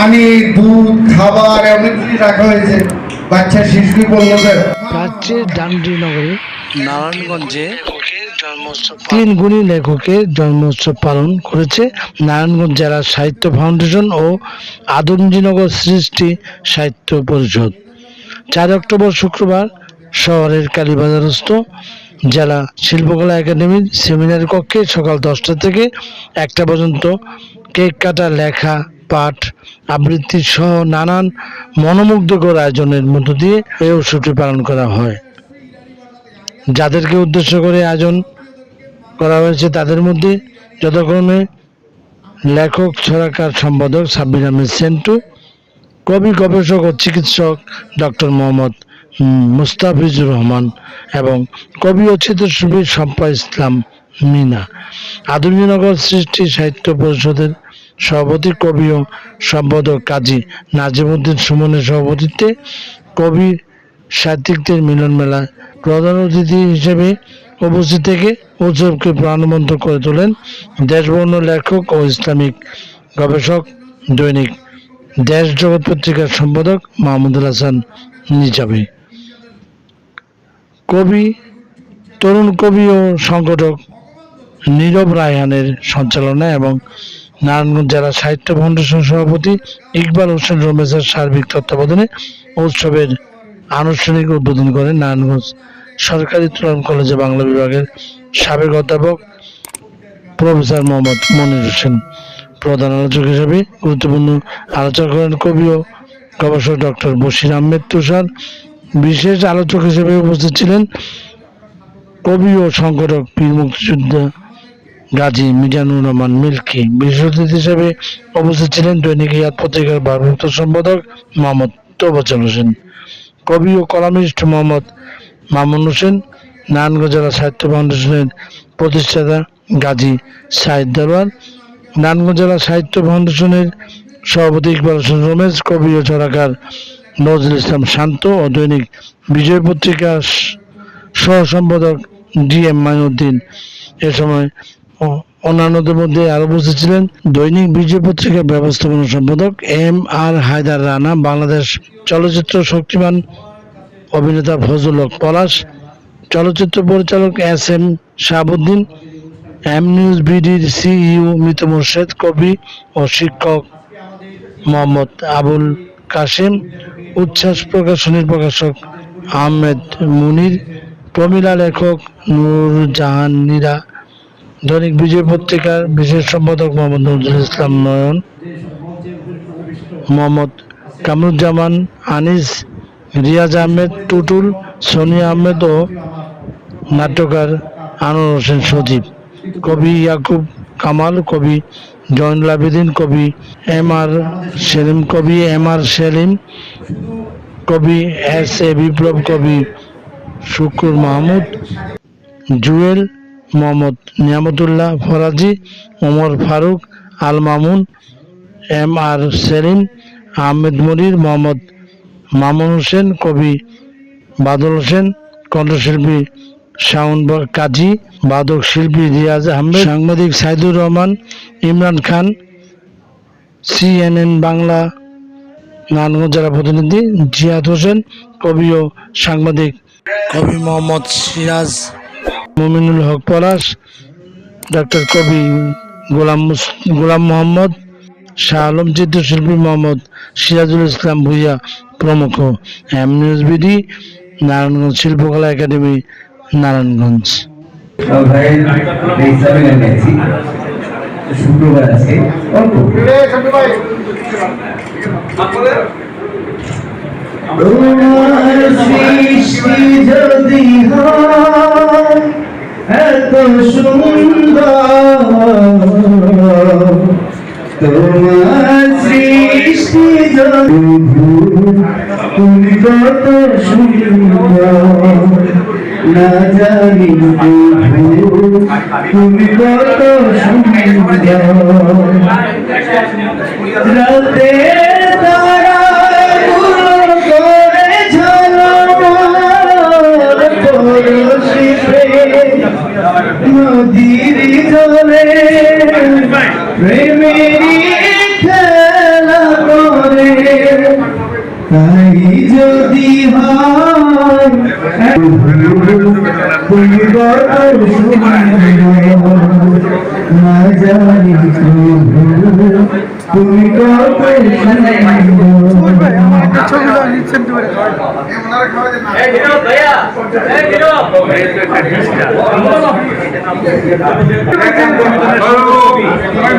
পানি দুধ খাবার অনেক কিছু রাখা হয়েছে। বাচ্চা শিশু বলল প্রাচ্যের ডান্ডি নগরে। নারায়ণগঞ্জে তিন গুণী লেখকের জন্মোৎসব পালন করেছে নারায়ণগঞ্জ জেলা সাহিত্য ফাউন্ডেশন ও আদমজীনগর সৃষ্টি সাহিত্য পরিষদ। চার অক্টোবর শুক্রবার শহরের কালীবাজারস্থ জেলা শিল্পকলা একাডেমির সেমিনার কক্ষে সকাল দশটা থেকে একটা পর্যন্ত কেক কাটা লেখা পাঠ আবৃত্তি সহ নানান মনোমুগ্ধকর আয়োজনের মধ্য দিয়ে এই উৎসবটি পালন করা হয়। যাদেরকে উদ্দেশ্য করে আয়োজন করা হয়েছে তাদের মধ্যে যথাক্রমে লেখক, ছড়াকার সম্পাদক সাব্বির আহমেদ সেন্টু, কবি, গবেষক ও চিকিৎসক ডক্টর মোহাম্মদ মুস্তাফিজুর রহমান এবং কবি ও চিত্রশিল্পী শম্পা ইসলাম মিনা। আধুনিকনগর সৃষ্টি সাহিত্য পরিষদের সভাপতি কবি ও সম্পাদক কাজী নাজিমুদ্দিন সুমনের সভাপতিত্বে কবি সাহিত্যিকদের মিলন মেলা প্রধান অতিথি হিসেবে উপস্থিত থেকে উৎসবকে প্রাণবন্ত করে তোলেন দেশবর্ণ লেখক ও ইসলামিক গবেষক দৈনিক দেশ জগৎ পত্রিকার সম্পাদক মাহমুদুল হাসান নিজামী। কবি, তরুণ কবি ও সংগঠক নীরব রায়হানের সঞ্চালনা এবং নারায়ণগঞ্জ জেলা সাহিত্য ফাউন্ডেশন সভাপতি ইকবাল হোসেন রমেশের সার্বিক তত্ত্বাবধানে উৎসবের আনুষ্ঠানিক উদ্বোধন করেন নারায়ণগঞ্জ সরকারি তুলন কলেজে বাংলা বিভাগের সাবেক অধ্যাপক প্রফেসর মোহাম্মদ মনির হোসেন। প্রধান আলোচক হিসেবে গুরুত্বপূর্ণ আলোচনা করেন কবি ও গবেষক ডক্টর বশির আহমেদ তুষার। বিশেষ আলোচক হিসেবে উপস্থিত ছিলেন কবি ও সংগঠক বীর মুক্তিযোদ্ধা গাজী মিজানুর রহমান মিল্কি বিশেষ অতিথি হিসেবে উপস্থিত ছিলেন দৈনিক ইয়াদ পত্রিকার ভারপ্রাপ্ত সম্পাদক মোহাম্মদ তোবাচল হোসেন, কবি ও কলামিস্ট মোহাম্মদ মামুন হোসেন, নারায়ণগঞ্জ জেলা সাহিত্য ফাউন্ডেশনের প্রতিষ্ঠাতা গাজী সাহিদ দরবার, নারায়ণগঞ্জ জেলা সাহিত্য ফাউন্ডেশনের সভাপতি ইকবাল হোসেন রমেশ, কবি ও চড়াকার নজরুল ইসলাম শান্ত ও দৈনিক বিজয় পত্রিকার সহ সম্পাদক ডি এম মাইনুদ্দিন। এ সময় অন্যান্যদের মধ্যে আরও উপস্থিত ছিলেন দৈনিক বিজয় পত্রিকার ব্যবস্থাপনা সম্পাদক এম আর হায়দার রানা, বাংলাদেশ চলচ্চিত্র শক্তিমান অভিনেতা ফজল পলাশ, চলচ্চিত্র পরিচালক S M Shahabuddin, M news বিডির CEO মৃত মোর্শেদ, কবি ও শিক্ষক মোহাম্মদ আবুল কাশেম, উচ্ছ্বাস প্রকাশনীর প্রকাশক আহমেদ মুনির, প্রমিলা লেখক নুরজাহান নীরা দৈনিক বিজয় পত্রিকার বিশেষ সম্পাদক মোহাম্মদ নজরুল ইসলাম নয়ন, মোহাম্মদ কামরুজ্জামান, আনিস, রিয়াজ আহমেদ, টুটুল, সোনিয়া আহমেদ ও নাট্যকার আনোয়ার হোসেন সজীব। কবি ইয়াকুব কামাল, কবি জয়নুল আবেদিন, কবি এম আর সেলিম, কবি এম আর সেলিম, কবি এস এ বিপ্লব, কবি শুকুর মাহমুদ, জুয়েল মোহাম্মদ নিয়ামতুল্লাহ ফরাজি, ওমর ফারুক, আল মামুন, এম আর সেলিম, আহমেদ মনির, মোহাম্মদ মামুন হোসেন, কবি বাদল হোসেন, কণ্ঠশিল্পী শাওন বা- কাজী, বাদক শিল্পী রিয়াজ আহমেদ, সাংবাদিক সাইদুর রহমান, ইমরান খান, সিএনএন বাংলা নারায়ণগঞ্জ জেলা প্রতিনিধি জিয়াদ হোসেন, কবি ও সাংবাদিক। কবি মোহাম্মদ সিরাজ মুমিনুল হক পলাশ ডক্টর কবি গোলাম গোলাম মোহাম্মদ, শাহ আলম চিত্রশিল্পী মোহাম্মদ সিরাজুল ইসলাম ভুইয়া প্রমুখ। এম নিউজ বিডি, নারায়ণগঞ্জ শিল্পকলা একাডেমি, নারায়ণগঞ্জ। শুক্রবার আছে অল্প এত সুন্দর তোমার সৃষ্টি তুমি কত সুন্দর না জানি তুমি কত সুন্দর। রাতে তুমি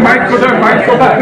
মাইক কোথায় মাইক কোথায়